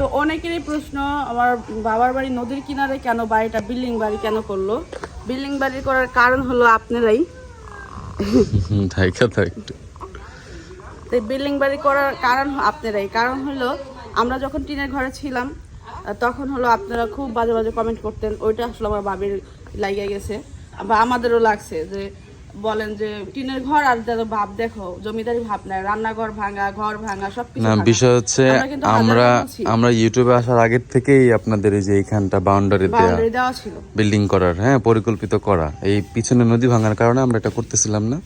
তো অনেকেরই প্রশ্ন আমার বাবার বাড়ি নদীর কিনারে কেন বাড়িটা বিল্ডিং বাড়ি কেন করল? বিল্ডিং বাড়ি করার কারণ হলো আপনারাই। তো বিল্ডিং বাড়ি করার কারণ আপনারাই। কারণ হলো আমরা যখন টিনের ঘরে ছিলাম তখন হলো আপনারা খুব বাজে বাজে কমেন্ট করতেন। ওইটা আসলে আমার বাবির লাগিয়ে গেছে বা আমাদেরও লাগছে যে বলেন যে টিনের ঘর আর যারা ভাব দেখো জমিদারি ভাব নাই রান্নাঘর ভাঙা ঘর ভাঙা সবকিছু না বিষয় হচ্ছে আমরা আমরা ইউটিউবে আসার আগের থেকেই আপনাদের এই যে এইখানটা বাউন্ডারি দেওয়া ছিল। বিল্ডিং করার হ্যাঁ পরিকল্পিত করা। এই পিছনে নদী ভাঙার কারণে আমরা এটা করতেছিলাম না।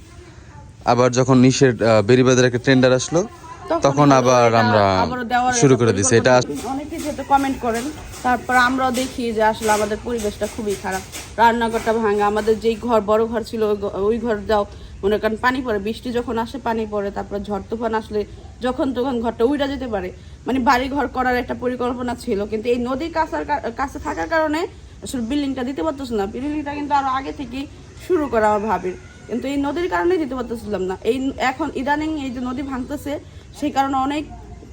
আবার যখন নিশের বেরিবাদের একটা টেন্ডার আসলো তখন আবার আমরা শুরু করে দিছি। এটা। অনেকে যেহেতু কমেন্ট করেন। তারপর আমরাও দেখি যে আসলে আমাদের পরিবেশটা খুবই খারাপ। রান্নাঘরটা ভাঙা আমাদের যেই ঘর বড় ঘর ছিল ওই ঘর যাও মনে করেন পানি পড়ে বৃষ্টি যখন আসে পানি পড়ে তারপর ঝড় তুফান আসলে যখন তখন ঘরটা উইরা যেতে পারে। মানে বাড়ি ঘর করার একটা পরিকল্পনা ছিল কিন্তু এই নদীর কাছার কাছে থাকার কারণে আসলে বিল্ডিংটা দিতে পারতেছে না। বিল্ডিংটা কিন্তু আরও আগে থেকেই শুরু করা আমার ভাবির। কিন্তু এই নদীর কারণে দিতে পারতেছিলাম না। এই এখন ইদানিং এই যে নদী ভাঙতেছে, সেই কারণে অনেক,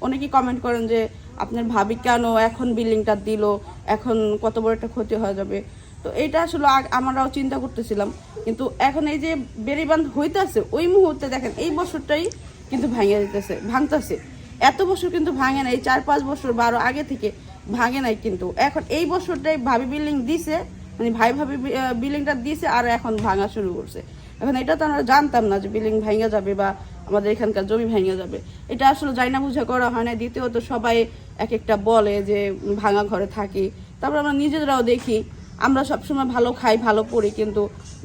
অনেকেই কমেন্ট করেন যে, আপনার ভাবি কেন এখন বিল্ডিংটা দিল? এখন কত বড় একটা ক্ষতি হয়ে যাবে? তো এইটা আসলে আমরাও চিন্তা করতেছিলাম। কিন্তু এখন এই যে বেরিবান্ধ হইতেছে, ওই মুহূর্তে দেখেন, এই বছরটাই কিন্তু ভাঙে দিতেছে, ভাঙতেছে। এত বছর কিন্তু ভাঙে নাই, চার পাঁচ বছর বারো আগে থেকে ভাঙে নাই কিন্তু। এখন এই বছরটাই ভাবি বিল্ডিং দিছে মানে ভাই ভাবি বিল্ডিংটা দিছে আর এখন ভাঙা শুরু করছে। এখন এটা তো আমরা জানতাম না যে বিল্ডিং ভেঙে যাবে বা আমাদের এখানকার জমি ভেঙে যাবে। এটা আসলে যাই না, বুঝা করা হয় না দ্বিতীয়ত সবাই এক একটা বলে যে ভাঙা ঘরে থাকি। তারপর আমরা নিজেরাও দেখি, আমরা সবসময় ভালো খাই, ভালো পড়ি, কিন্তু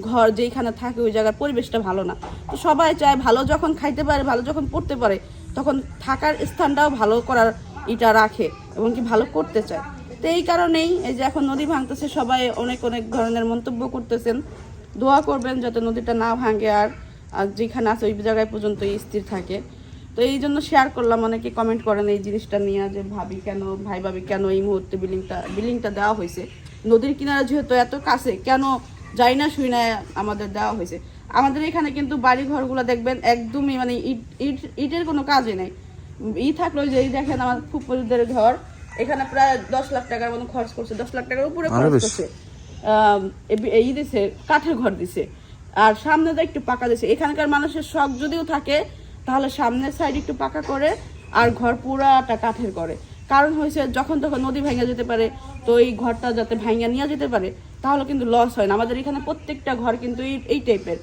ঘর যেইখানে থাকে ওই জায়গার পরিবেশটা ভালো না। তো সবাই চায় ভালো যখন খাইতে পারে, ভালো যখন পড়তে পারে, তখন থাকার স্থানটাও ভালো করার ইটা রাখে এবং কি ভালো করতে চায়। তো এই কারণেই এই যে এখন নদী ভাঙতেছে, সবাই অনেক অনেক ধরনের মন্তব্য করতেছেন। দোয়া করবেন যাতে নদীটা না ভাঙে আর যেখানে আছে ওই জায়গায় পর্যন্ত স্থির থাকে। তো এই জন্য শেয়ার করলাম অনেকে কমেন্ট করেন এই জিনিসটা নিয়ে যে ভাবি কেন ভাই ভাবি কেন এই মুহূর্তে বিল্ডিংটা বিল্ডিংটা দেওয়া হয়েছে? নদীর কিনারে যেহেতু এত কাছে কেন যাই না শুই না আমাদের দেওয়া হয়েছে? আমাদের এখানে কিন্তু বাড়ি ঘরগুলো দেখবেন একদমই মানে ইট ইট ইটের কোনো কাজই নেই। ই থাকল যে এই দেখেন আমার খুব ফুপুরদের ঘর এখানে প্রায় দশ লাখ টাকার মতো খরচ করছে দশ লাখ টাকার উপরে খরচ করছে। এই দিছে কাঠের ঘর দিছে। আর সামনে তো একটু পাকা দিছে। এখানকার মানুষের শখ যদিও থাকে তাহলে সামনের সাইড একটু পাকা করে আর ঘর পুরাটা কাঠের করে। কারণ হয়েছে যখন তখন নদী ভেঙে যেতে পারে তো এই ঘরটা যাতে ভেঙে নিয়ে যেতে পারে তাহলে কিন্তু লস হয় না। আমাদের এখানে প্রত্যেকটা ঘর কিন্তু এই- টাইপের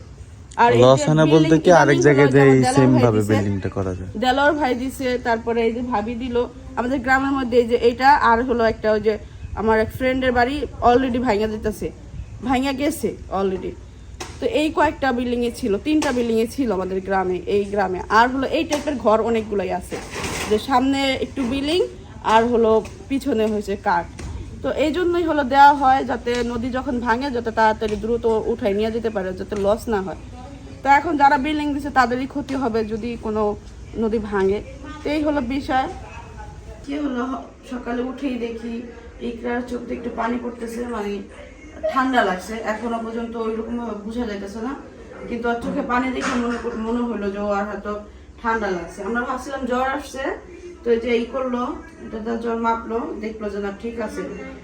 আর এই লস হয় না বলতে কি আরেক জায়গায় হলো যে যেমন এই দেলোয়ার সেম ভাই ভাবে দিছে, বিল্ডিংটা করা যায়। দেলোয়ার ভাই দিছে তারপরে এই যে ভাবি দিল আমাদের গ্রামের মধ্যে এই যে এইটা আর হলো একটা ওই যে আমার এক ফ্রেন্ডের বাড়ি অলরেডি ভাঙা দিতেছে। ভাঙা গেছে অলরেডি তো এই কয়েকটা বিল্ডিং এ ছিল, তিনটা বিল্ডিং এ ছিল আমাদের গ্রামে, এই গ্রামে। আর হলো এই টাইপের ঘর অনেকগুলোই আছে। যে সামনে একটু বিল্ডিং আর হলো পিছনে হয়েছে কাঠ। তো এই জন্যই হলো দেওয়া হয় যাতে নদী যখন ভাঙে, যাতে তাড়াতাড়ি দ্রুত উঠাই নিয়ে যেতে পারে, যাতে লস না হয়। তো এখন যারা বিল্ডিং দিছে, তাদেরই ক্ষতি হবে যদি কোনো নদী ভাঙে। তো এই হলো বিষয়। কি হলো? সকালে উঠেই দেখি ইকরার চোখ একটু পানি পড়তেছে মানে ঠান্ডা লাগছে। এখনও পর্যন্ত ওই রকম বোঝা যাইতেছে না। কিন্তু ওর চোখে পানি দেখে মনে মনে হলো যে ওর হয়তো ঠান্ডা লাগছে। আমরা ভাবছিলাম জ্বর আসছে, তো যে এই করল, এটা তার জ্বর মাপলো, দেখল যে না, ঠিক আছে।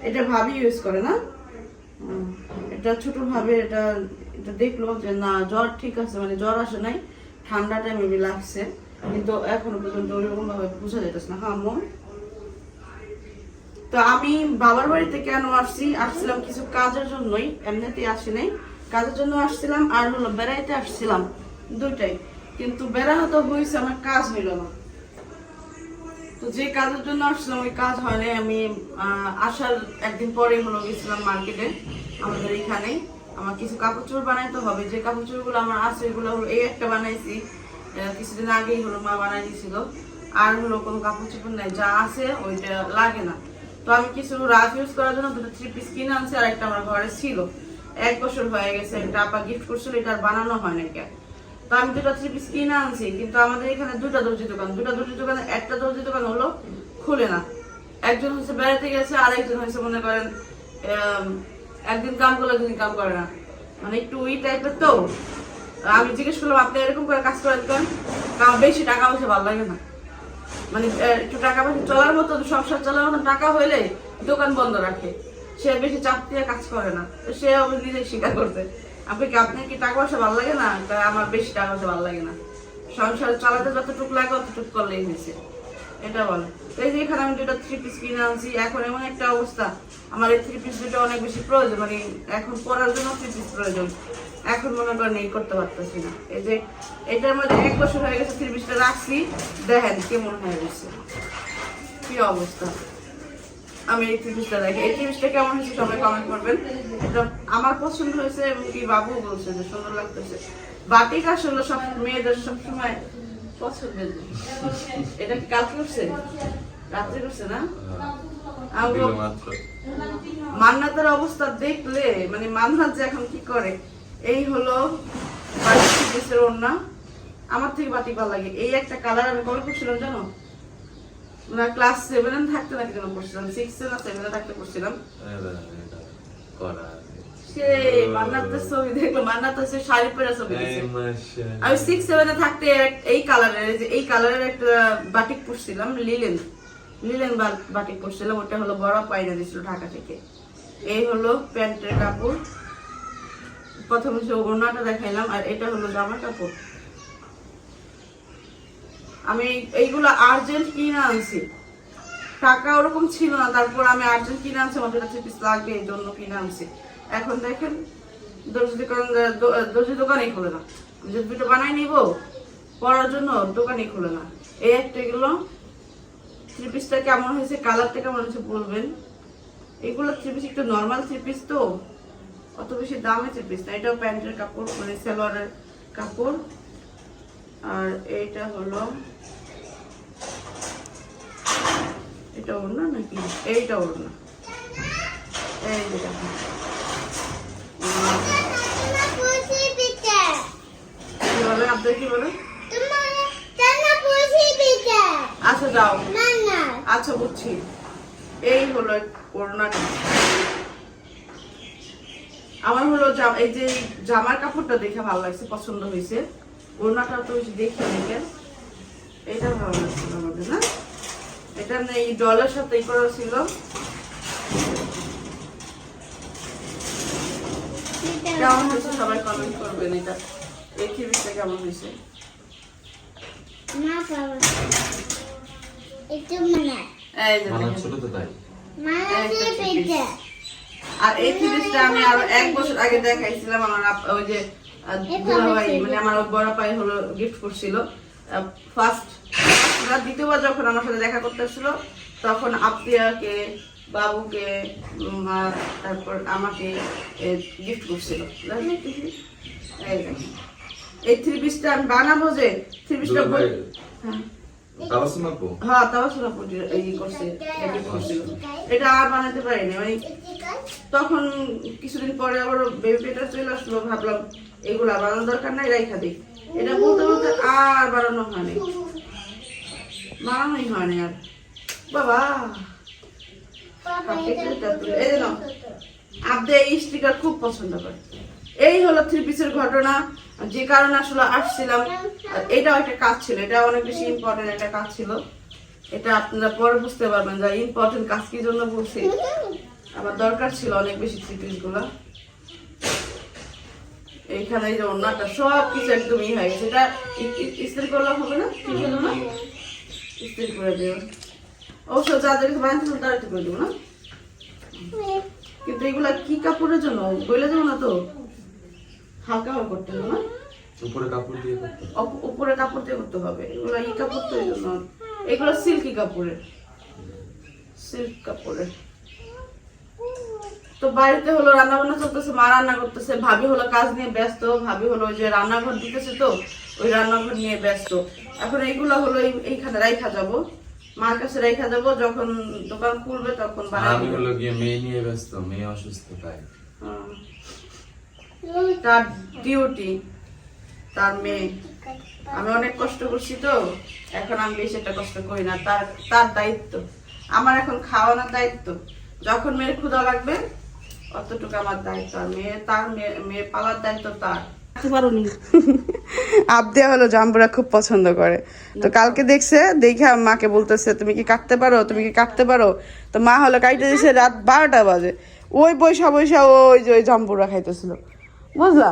এটা ভাবি ইউজ করে না। এটা ছোট ভাবে এটা এটা দেখল যে না, জ্বর ঠিক আছে মানে জ্বর আসে নাই। ঠান্ডাটা মেবি লাগছে। কিন্তু এখনও পর্যন্ত ওইরকম ভাবে বোঝা যাইতেছে না। হ্যাঁ মন তো আমি বাবার বাড়িতে কেন আসছি, আসছিলাম কিছু কাজের জন্যই, এমনিতেই আসি নাই। কাজের জন্য আসছিলাম আর হলো বেড়াইতে আসছিলাম দুইটাই। কিন্তু বেড়ানো তো হয়েছে আমার কাজ হইল না। তো যে কাজের জন্য আসছিলাম, ওই কাজ হয় নাই। আমি আসার একদিন পরে হলো গেছিলাম মার্কেটে, আমাদের এখানে আমার কিছু কাপড় চোপড় বানাইতে হবে, যে কাপড় চোপড়গুলো আমার আছে এগুলো হলো এই একটা বানাইছি। কিছুদিন আগেই হলো মা বানাই দিয়েছিল আর হলো কোনো কাপড় চোপড় নাই, যা আছে ওইটা লাগে না। তো আমি কিছু রাফ ইউজ করার জন্য দুটো থ্রি পিস কিনে আনছি, আর একটা আমার ঘরে ছিল। এক বছর হয়ে গেছে, একটা আপা গিফট করছিল, এটা আর বানানো হয় না কেন? তো আমি দুটো থ্রি পিস কিনে আনছি, কিন্তু আমাদের এখানে দুটো দর্জি দোকান, দুটো দর্জি দোকানে একটা দর্জি দোকান হলো খুলে না। একজন হচ্ছে বেড়াতে গেছে আর একজন হচ্ছে মনে করেন একদিন কাম করলে দুদিন কাম করে না। মানে একটু ওই টাইপের তো। আমি জিজ্ঞেস করলাম, আপনি এরকম করে কাজ করেন কেন? বেশি টাকা পয়সা ভালো লাগে না। মানে একটু টাকা পয়সা চলার মতো, সংসার চলার মতো টাকা হইলে দোকান বন্ধ রাখে। সে বেশি চাপ দিয়ে কাজ করে না। সে নিজে স্বীকার করছে আপনি কি, আপনার কি টাকা পয়সা ভালো লাগে না? তা আমার বেশি টাকা পয়সা ভালো লাগে না। সংসার চালাতে যতটুকু লাগে অতটুকু করলেই হয়েছে। এটা বলে। এই যে এখানে আমি দুটো থ্রি পিস কিনে আনছি। এখন এমন একটা অবস্থা। আমার এই থ্রি পিস দুটো অনেক বেশি প্রয়োজন। মানে এখন পরার জন্য থ্রি পিস প্রয়োজন। এখন মনে করেন এই করতে পারতেছি না। এই যে এটার মধ্যে এক বছর হয়ে গেছে থ্রি রাখছি। দেখেন কেমন হয়ে গেছে। কি অবস্থা। আমি এই থ্রি দেখি এই থ্রি কেমন হয়েছে সবাই কমেন্ট করবেন। এটা আমার পছন্দ হয়েছে এবং কি বাবু বলছে যে সুন্দর লাগতেছে। বাটিক আসলে সব মেয়েদের সবসময় পছন্দের এটা কি কাল করছে রাত্রে করছে না? আমরা মান্নাতের অবস্থা দেখলে মানে মান্নাত যে এখন কি করে? এই হলো বাটিক ওড়না আমার থেকে বাটিক ভালো লাগে। এই একটা কালার আমি কবে করছিলাম জানো? না ক্লাস সেভেন থাকতে নাকি যেন পড়ছিলাম? সিক্স না সেভেনে থাকতে পড়ছিলাম। সে মান্নাতের ছবি দেখল। মান্নাত হচ্ছে শাড়ি পরে ছবি আমি সিক্স সেভেনে থাকতে এক- এই কালারের যে এই কালারের একটা বাটিক পরছিলাম লিলেন লিলেন বাটিক পরছিলাম। ওটা হলো বড় ঢাকা থেকে। এই হলো প্যান্টের কাপড়। প্রথমে হচ্ছে ওড়নাটা দেখাইলাম, আর এটা হলো জামা কাপড়। আমি এইগুলো আর্জেন্ট কিনে আনছি। টাকা ওরকম ছিল না, তারপর আমি আর্জেন্ট কিনে আনছি, আমার কাছে পিস লাগবে, এই জন্য কিনে আনছি। এখন দেখেন, দর্জি দোকান দর্জি দোকানেই খোলে না। দুটো বানাই নিব, পরার জন্য দোকানেই খোলে না। এই একটা গেলো থ্রি পিসটা কেমন হয়েছে কালারটা কেমন হয়েছে বলবেন? এগুলো থ্রি পিস একটু নর্মাল থ্রি পিস তো। অত বেশি দামে থ্রি পিস না এটাও প্যান্টের কাপড় মানে সালোয়ারের কাপড়। আর এইটা হলো এটা ওড়না নাকি? এইটা ওড়না। এই যে দেখুন। কি বলে? আপনার কি বলে? আচ্ছা যাও আচ্ছা বুঝছি। এই হলো ওড়নাটা। আমার হলো এই যে জামার কাপড়টা দেখে ভালো লাগছে পছন্দ হয়েছে। ওড়নাটা তো দেখি দেখে এটা ভালো লাগছিল আমাদের না? এটা এই ডলের সাথে করা ছিল। কেমন হয়েছে সবাই কমেন্ট করবেন এটা। এই থ্রিপিসটা কেমন হয়েছে? এই যে ছোট তো তাই। আর এই থ্রিপিসটা আমি আরও এক বছর আগে দেখাইছিলাম আমার আপ- ওই যে দুলাভাই মানে আমার বড় ভাই হলো গিফট করছিল। ফার্স্ট দ্বিতীয়বার যখন আমার সাথে দেখা করতে আসছিল তখন আপিয়াকে বাবুকে তারপর আমাকে গিফট করছিল। এই এই থ্রি পিসটা আমি বানাবো যে থ্রি পিসটা হ্যাঁ। তাবাসুম আপু হ্যাঁ শোনা এই করছে এটা আর বানাতে পারিনি মানে তখন কিছুদিন পরে আবার বেবি পেটার চলে আসলো ভাবলাম এগুলা বানানোর দরকার নাই রাইখা দিই। এটা বলতে বলতে আর বানানো হয়নি। বানানোই হয়নি আর। বাবা! এই যে নাও। আপনি এই স্টিকার খুব পছন্দ করে। এই হলো থ্রি পিসের ঘটনা, যে কারণে আসলে আসছিলাম। এটাও একটা কাজ ছিল এটা অনেক বেশি ইম্পর্টেন্ট একটা কাজ ছিল। এটা আপনারা পরে বুঝতে পারবেন যে ইম্পর্টেন্ট কাজ কি জন্য বলছি। আমার দরকার ছিল অনেক বেশি থ্রি পিসগুলা এইখানে এই যে অন্যটা সব কিছু একদম ই হয়ে গেছে। এটা ইস্ত্রি করলে হবে না? কি করে দিও। অবশ্য যাদের বানাতে তারা একটু করে দেবো না? কিন্তু এগুলা কি কাপড়ের জন্য? গইলে যাব না তো? করতে হবে না উপরে কাপড় দিয়ে উপরে কাপড় দিয়ে করতে হবে। এগুলো ই কাপড় তো এই জন্য। এগুলো সিল্কি কাপড়ের। সিল্ক কাপড়ের। তো বাড়িতে হলো রান্না বান্না চলতেছে মা রান্না করতেছে। ভাবি হলো কাজ নিয়ে ব্যস্ত। ভাবি হলো যে রান্নাঘর দিতেছে তো ওই রান্নাঘর নিয়ে ব্যস্ত। এখন এইগুলো হলো এইখানে রাইখা যাব। মার কাছে রাইখা যাব। যখন দোকান খুলবে তখন আমি হলো গিয়ে মেয়ে নিয়ে ব্যস্ত মেয়ে অসুস্থ তাই। তার ডিউটি তার মেয়ে। আমি অনেক কষ্ট করছি তো এখন আমি বেশি একটা কষ্ট করি না। তার তার দায়িত্ব আমার এখন খাওয়ানোর দায়িত্ব। যখন মেয়ের ক্ষুধা লাগবে অতটুকু আমার দায়িত্ব। আর মেয়ে তার মেয়ে পালার দায়িত্ব তার। হলো জাম্বুরা খুব পছন্দ করে। তো কালকে দেখছে দেখে মাকে বলতেছে তুমি কি কাটতে পারো? তুমি কি কাটতে পারো? তো মা হলো কাটতে দিয়েছে রাত বারোটা বাজে। ওই বৈশা বৈশা ওই যে ওই জাম্বুরা খাইতেছিল। বুঝলা?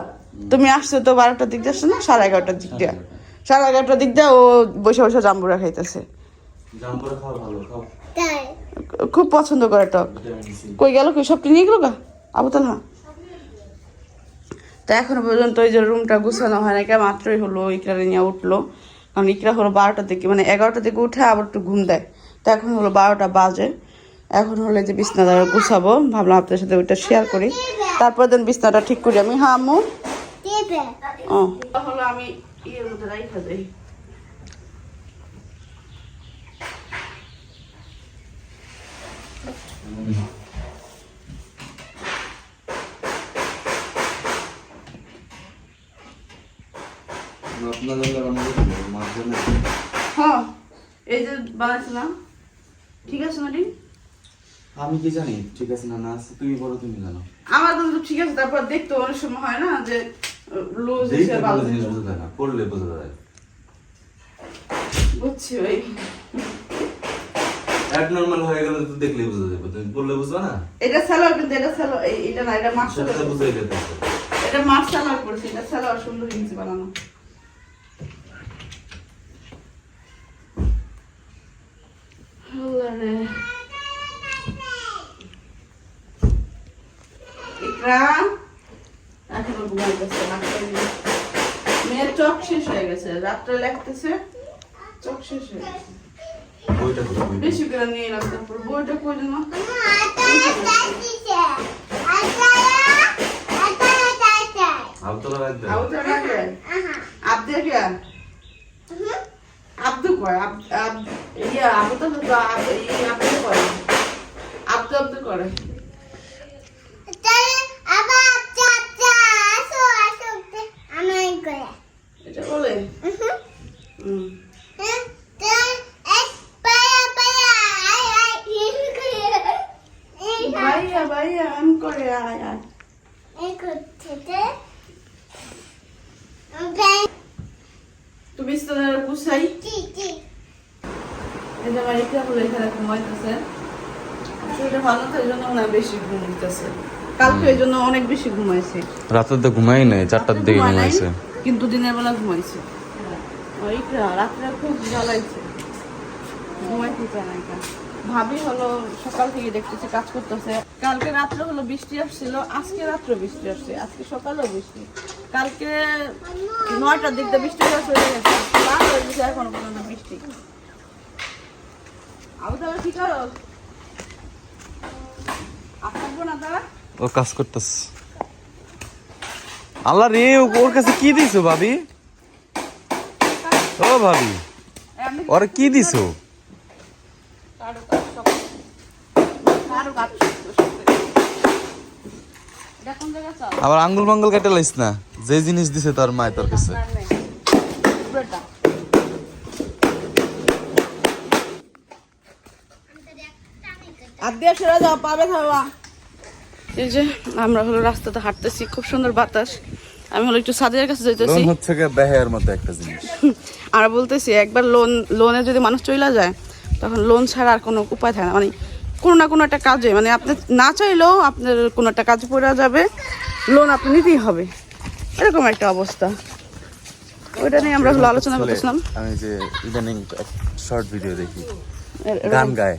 তুমি আসছো তো বারোটার দিক দিয়ে আসছো না? সাড়ে এগারোটার দিক দিয়ে। সাড়ে এগারোটার দিক দিয়ে ও বৈশা বৈশা জাম্বুরা খাইতেছে। জাম্বুরা খাওয়া ভালো খাও। খুব পছন্দ করে টক কই গেল কই সবটি নিয়ে গেলো গা? আবু তালহা? তো এখনও পর্যন্ত ওই যে রুমটা গুছানো হয় না কে মাত্রই হলো ইকরা নিয়ে উঠল। কারণ ইকরা হলো বারোটার দিকে মানে এগারোটার দিকে উঠে আবার একটু ঘুম দেয়। তো এখন হলো বারোটা বাজে। এখন হলে যে বিছনাটা গুছাবো। ভাবলাম আপনার সাথে ওইটা শেয়ার করি। তারপর দেন বিছনাটা ঠিক করি আমি। হ্যাঁ আম্মু? ও। হলো আমি ইয়ের মধ্যে রাইখা যাই হ্যাঁ এই যে বানাইছিলাম। ঠিক আছে না ঠিক আমি কি জানি? ঠিক আছে না না আছে তুমি বলো তুমি জানো। আমার তো ঠিক আছে তারপর দেখতে অনেক সময় হয় না যে লুজ হিসেবে ভালো জিনিস বোঝা যায় না করলে বোঝা যায়। বুঝছি ওই এক নর্মাল হয়ে গেলে তো দেখলেই বোঝা যাবে তুমি বললে বুঝবা না? এটা সালোয়ার কিন্তু এটা সালোয়ার এটা না এটা মাছ সালোয়ার। বুঝাই যেতে এটা মাছ সালোয়ার করেছে এটা সালোয়ার সুন্দর জিনিস বানানো। আল্লাহ রে। ইকরা এখনও ঘুমাইতেছে মেয়ের চোখ শেষ হয়ে গেছে রাত্রে লেখতেছে চোখ শেষ হয়ে গেছে। করো। বেশি করে নিয়ে এলাম তারপর বইটা কই দিন আব্দে কে? আব্দু কয়? আব আব ইয়া আবু তো তো আব- এই আব্দু করে আব্দু আব্দু করে এটা বলে হুম ভাইয়া ভাইয়া আমি করে আয় আয়। তো গুছাই। এই আমার ইকরা বলে এখানে ঘুমাইতেছে। শরীরটা ভালো তো এই জন্য বেশি ঘুম কালকে এই জন্য অনেক বেশি ঘুমাইছে। রাতে তো ঘুমাই নাই চারটার দিকে ঘুমাইছে। কিন্তু দিনের বেলা ঘুমাইছে। রাত্রে খুব। ভাবি হলো সকাল থেকে দেখতেছে, কাজ করতেছে। কালকে রাত্রে হলো বৃষ্টি আসছিল, আজকে রাত্রে বৃষ্টি আসছে, আজকে সকালেও বৃষ্টি। কালকে নয়টার দিক দিয়ে বৃষ্টি চলে গেছে বৃষ্টি। ও কাজ করতেছে। আল্লাহ রে, ওর কাছে কি দিছো ভাবি? ভাবি ওর কি দিছো? চাও আবার আঙ্গুল মাঙ্গুল কেটে লাইস না। যে জিনিস দিছে তোর মায় তোর কাছে। এই যে আমরা হলো রাস্তাতে হাঁটতেছি খুব সুন্দর বাতাস। আমি হলো একটু সাদের কাছে যাইতেছি। লোন হচ্ছে গিয়ে বেহের মতো একটা জিনিস। আর বলতেছি একবার লোন লোনে যদি মানুষ চলে যায় তখন লোন ছাড়া আর কোনো উপায় থাকে না। মানে কোনো না কোনো একটা কাজে মানে আপনি না চাইলেও আপনার কোনো একটা কাজ পড়ে যাবে লোন আপনি নিতেই হবে। এরকম একটা অবস্থা। ওইটা নিয়ে আমরা হলো আলোচনা করতেছিলাম। আমি যে ইদানিং শর্ট ভিডিও দেখি। গান গায়।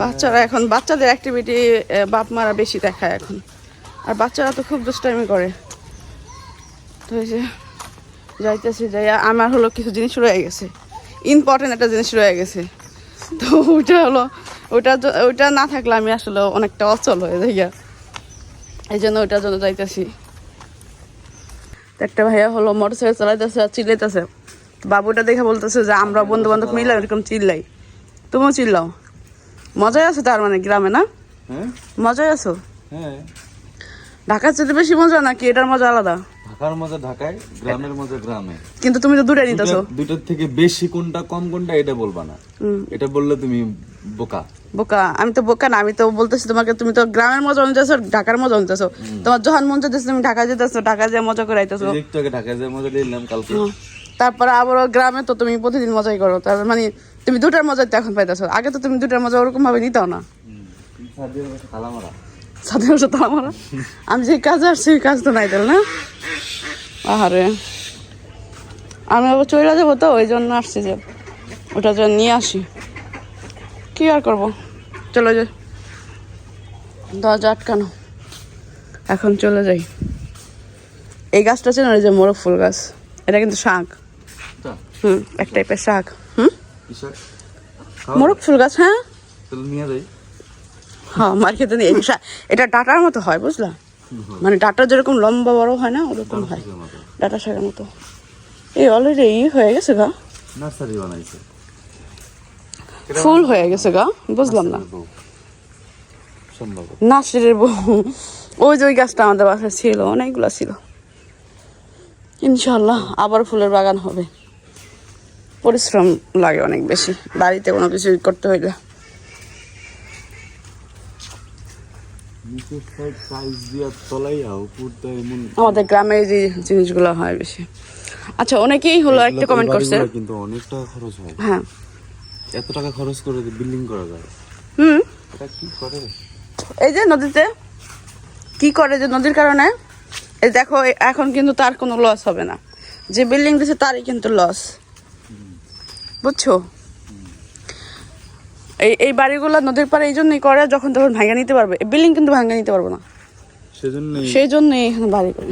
বাচ্চারা এখন বাচ্চাদের অ্যাক্টিভিটি বাপ মারা বেশি দেখায় এখন। আর বাচ্চারা তো খুব দুষ্টামি করে। তো এই যে যাইতেছি যাই আমার হলো কিছু জিনিস রয়ে গেছে। ইম্পর্টেন্ট একটা জিনিস রয়ে গেছে। তো ওইটা হলো ওইটা ওইটা না থাকলে আমি আসলে অনেকটা অচল হয়ে যাই গা। এই জন্য ওইটার জন্য যাইতেছি। একটা ভাইয়া হলো মোটর সাইকেল চালাইতেছে আর চিল্লাইতেছে। বাবুটা দেখে বলতেছে যে আমরা বন্ধু বান্ধব মিলে এরকম চিল্লাই। তুমিও চিল্লাও। মজাই আছো তার মানে গ্রামে না? হ্যাঁ। মজাই আছো? হ্যাঁ। ঢাকার চেয়ে বেশি মজা নাকি এটার মজা আলাদা? ঢাকার মজা ঢাকায় গ্রামের মজা গ্রামে। কিন্তু তুমি তো দূরে নিতেছো। দুটার থেকে বেশি কোনটা কম কোনটা এটা বলবা না। এটা বললে তুমি বোকা। বোকা। আমি তো বোকা না আমি তো বলতেছি তোমাকে তুমি তো গ্রামের মজা নিতেছো ঢাকার মজা নিতেছো। তোমার যখন মন চাইতেছে তুমি ঢাকা যেতেছো ঢাকা যেয়ে মজা করে আইতেছো। একটু আগে ঢাকায় যে মজা নিলাম কালকে। তারপরে আবারও গ্রামে তো তুমি প্রতিদিন মজাই করো। তার মানে তুমি দুটার মজা তো এখন পাইতেছো। আগে তো তুমি দুটার মজা ওরকম ভাবে নিতাও না। সাথে বসে তো আমার। আমি যে কাজে আসছি ওই কাজ তো নাই তাহলে না? আহারে। আমি আবার চলে যাব তো ওই জন্য আসছি যে ওটা জন্য নিয়ে আসি। কি আর করব? চলে যাই। দরজা আটকানো। এখন চলে যাই। এই গাছটা ছিল ওই যে মোরগ ফুল গাছ? এটা কিন্তু শাক। হুম এক টাইপের শাক। হুম? মোরগ ফুল গাছ হ্যাঁ? নিয়ে যাই। হ্যাঁ মার্কেটে নিয়ে এই শা- এটা ডাটার মতো হয় বুঝলা? মানে ডাটা যেরকম লম্বা বড় হয় না ওরকম হয়। ডাটা শাকের মতো। এই অলরেডি ই হয়ে গেছে গা। নার্সারি বানাইছে। ফুল হয়ে গেছে গা বুঝলাম না। নার্সারির বউ। ওই যে ওই গাছটা আমাদের বাসায় ছিল অনেকগুলো ছিল। ইনশাল্লাহ আবার ফুলের বাগান হবে। পরিশ্রম লাগে অনেক বেশি বাড়িতে কোনো কিছু করতে হইলে নিচের সাইড সাইজ দিয়া তলাইয়া উপরটা এমন আমাদের গ্রামে যে জিনিসগুলো হয় বেশি। আচ্ছা অনেকেই হলো একটা কমেন্ট করছে। কিন্তু অনেক টাকা খরচ হয়। হ্যাঁ। এত টাকা খরচ করে বিল্ডিং করা যায়। হুম। এটা কি করে? এই যে নদীতে কি করে যে নদীর কারণে? এই দেখো এখন কিন্তু তার কোনো লস হবে না। যে বিল্ডিং দিছে তারই কিন্তু লস বুঝছ? এই এই বাড়িগুলো নদীর পাড়ে এই জন্যই করে যখন তখন ভাঙা নিতে পারবে। বিল্ডিং কিন্তু ভাঙা নিতে পারব না। সেজন্যই সেই জন্যই এখানে বাড়ি করে।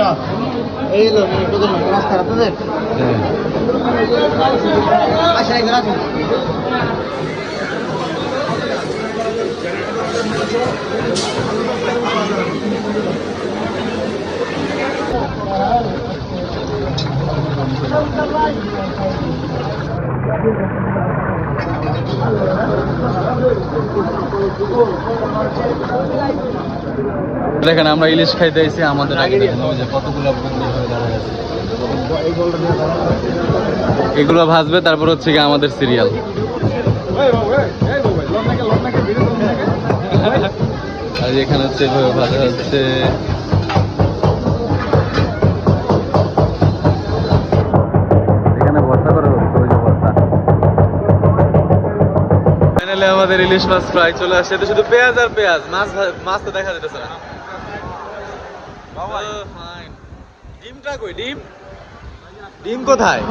Mira, ellos nosotros nos vamos a hacer. Vaya, gracias. Thank you. দেখেন আমরা ইলিশ খাইতে আইছি আমাদের আগে যে কতগুলো এগুলো ভাজবে তারপর হচ্ছে গিয়ে আমাদের সিরিয়াল আর এখানে হচ্ছে ভাজা হচ্ছে। ফাইনালি আমাদের ইলিশ মাছ ফ্রাই চলে আসে। তো শুধু পেঁয়াজ আর পেঁয়াজ মাছ মাছ তো দেখা যেতেছে না। ডিমটা কই? ডিম? ডিম কোথায়?